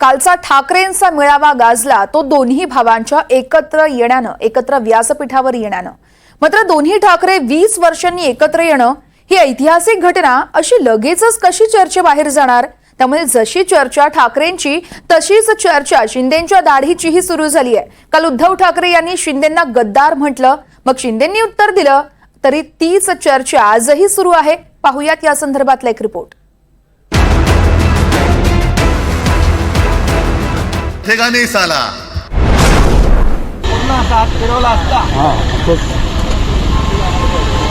कालचा ठाकरेंचा मेळावा गाजला तो दोन्ही भावांच्या एकत्र येण्यानं एकत्र व्यासपीठावर येण्यानं. मात्र दोन्ही ठाकरे वीस वर्षांनी एकत्र येणं ही ऐतिहासिक घटना अशी लगेचच कशी चर्चेबाहेर जाणार? त्यामुळे जशी चर्चा ठाकरेंची तशीच चर्चा शिंदेंच्या दाढीचीही सुरू झाली आहे. काल उद्धव ठाकरे यांनी शिंदेंना गद्दार म्हटलं. मग शिंदेंनी उत्तर दिलं तरी तीच चर्चा आजही सुरू आहे. पाहुयात या संदर्भातला एक रिपोर्ट उठेगा नहीं साला. पूर्ण असा हात फिरवला असता.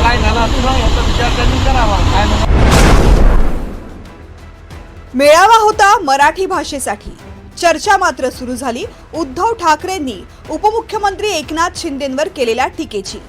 काय झालं असतं याचा विचार त्यांनी करावा. काय झालं मेळावा होता मराठी भाषेसाठी. चर्चा मात्र सुरू झाली. उद्धव ठाकरेंनी उपमुख्यमंत्री एकनाथ शिंदेंवर केलेल्या टीकेची.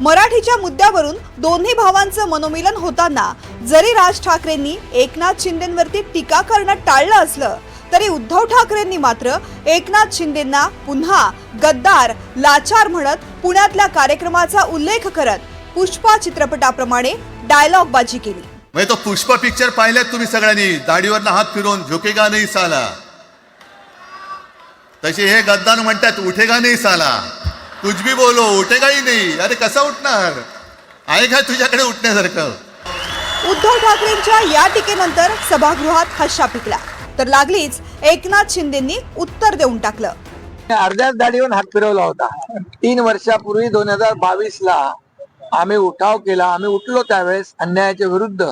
मराठीच्या मुद्द्यावरून दोन्ही भावांचं मनोमिलन होताना जरी राज ठाकरेंनी एकनाथ शिंदेंवरती टीका करणं टाळलं असलं तरी उद्धव ठाकरेंनी मात्र एकनाथ शिंदेंना पुन्हा गद्दार लाचार म्हणत पुण्यातल्या कार्यक्रमाचा उल्लेख करत पुष्पा चित्रपटाप्रमाणे डायलॉग बाजी केली. म्हणजे तो पुष्प पिक्चर पाहिल्यात तुम्ही सगळ्यांनी. दाढीवरनं हात फिरवून झुकेगा नाही साला. तसे हे गद्दार म्हणतात उठेगा नाही साला. कुछ भी बोलो उठेगाही नाही अरे कसा उठणार? आहे का तुझ्याकडे उठण्यासारखं? उद्धव ठाकरेंच्या या टीकेनंतर सभागृहात हशा पिकला तर लागलीच एकनाथ शिंदेंनी उत्तर देऊन टाकलं. अर्ध्याच दाढीवर हात फिरवला होता. तीन वर्षापूर्वी दोन हजार बावीस ला आम्ही उठाव केला. आम्ही उठलो त्यावेळेस अन्यायाच्या विरुद्ध.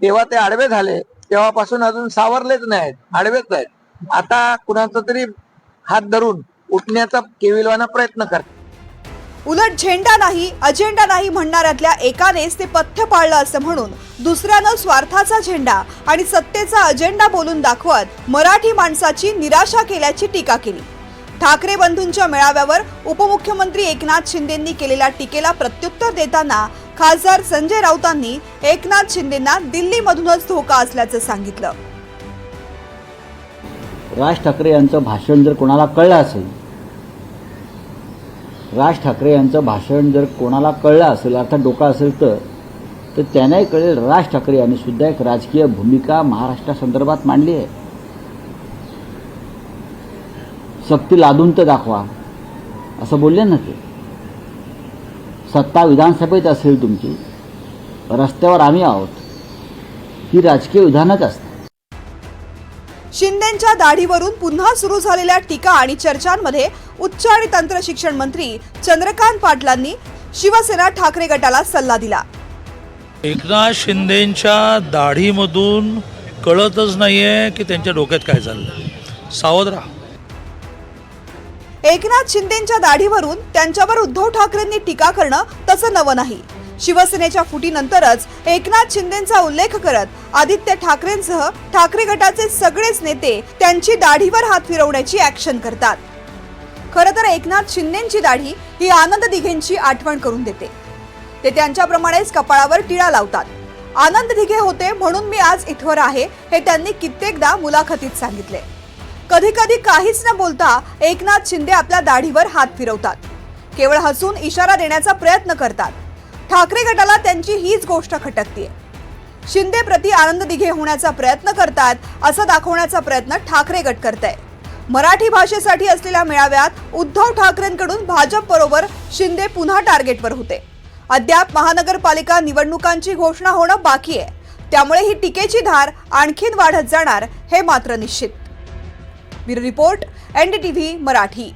तेव्हा ते आडवे झाले. तेव्हापासून अजून सावरलेच नाहीत. आडवेच आहेत. आता कुणाचा तरी हात धरून उठण्याचा केविलवाना प्रयत्न करतात. उलट झेंडा नाही अजेंडा नाही म्हणणाऱ्यातल्या एकानेच ते पथ्य पाळलं असं म्हणून दुसऱ्यानं स्वार्थाचा झेंडा आणि सत्तेचा अजेंडा बोलून दाखवत मराठी माणसाची निराशा केल्याची टीका केली. ठाकरे बंधूंच्या मेळाव्यावर उपमुख्यमंत्री एकनाथ शिंदेंनी केलेल्या टीकेला प्रत्युत्तर देताना खासदार संजय राऊतांनी एकनाथ शिंदेंना दिल्लीमधूनच धोका असल्याचं सांगितलं. राज ठाकरे यांचं भाषण जर कोणाला कळलं असेल राज ठाकरे यांचं भाषण जर कोणाला कळलं असेल अर्थात डोका असेल तर तर त्यांनाही कळेल राज ठाकरे यांनी सुद्धा एक राजकीय भूमिका महाराष्ट्रासंदर्भात मांडली आहे. सक्ती लादून तर दाखवा. असं बोलले ना ते. सत्ता विधानसभेत असेल तुमची रस्त्यावर आम्ही आहोत. ही राजकीय विधानच असतात शिंदेच्या दाढीवरून पुन्हा सुरू झालेल्या टीका आणि चर्चांमध्ये उच्च आणि तंत्र शिक्षण मंत्री चंद्रकांत पाटलांनी शिवसेना ठाकरे गटाला सल्ला दिला. एकनाथ शिंदेच्या दाढीमधून कळतच नाहीये की त्यांच्या डोक्यात काय चाललंय सावध राहा. एकनाथ शिंदेच्या दाढीवरून त्यांच्यावर उद्धव ठाकरेंनी टीका करणं तसं नवं नाही. शिवसेनेच्या फुटीनंतरच एकनाथ शिंदेचा उल्लेख करत आदित्य ठाकरेंसह ठाकरे गटाचे सगळेच नेते त्यांची दाढीवर हात फिरवण्याची ऍक्शन करतात. खरं तर एकनाथ शिंदेची दाढी ही आनंद दिघेंची आठवण करून देते. ते त्यांच्याप्रमाणेच कपाळावर टिळा लावतात. आनंद दिघे होते म्हणून मी आज इथवर आहे हे त्यांनी कित्येकदा मुलाखतीत सांगितले. कधी कधी काहीच न बोलता एकनाथ शिंदे आपल्या दाढीवर हात फिरवतात. केवळ हसून इशारा देण्याचा प्रयत्न करतात. ठाकरे गटाला त्यांची हीच गोष्ट खटकतीये. शिंदे प्रति आनंद दिघे होण्याचा प्रयत्न करतात असं दाखवण्याचा प्रयत्न ठाकरे गट करताय. मराठी भाषेसाठी असलेल्या मेळाव्यात उद्धव ठाकरेंकडून भाजप बरोबर शिंदे पुन्हा टार्गेटवर होते. अद्याप महानगरपालिका निवडणुकांची घोषणा होणं बाकी आहे. त्यामुळे ही टीकेची धार आणखीन वाढत जाणार हे मात्र निश्चित. Bureau report NDTV Marathi.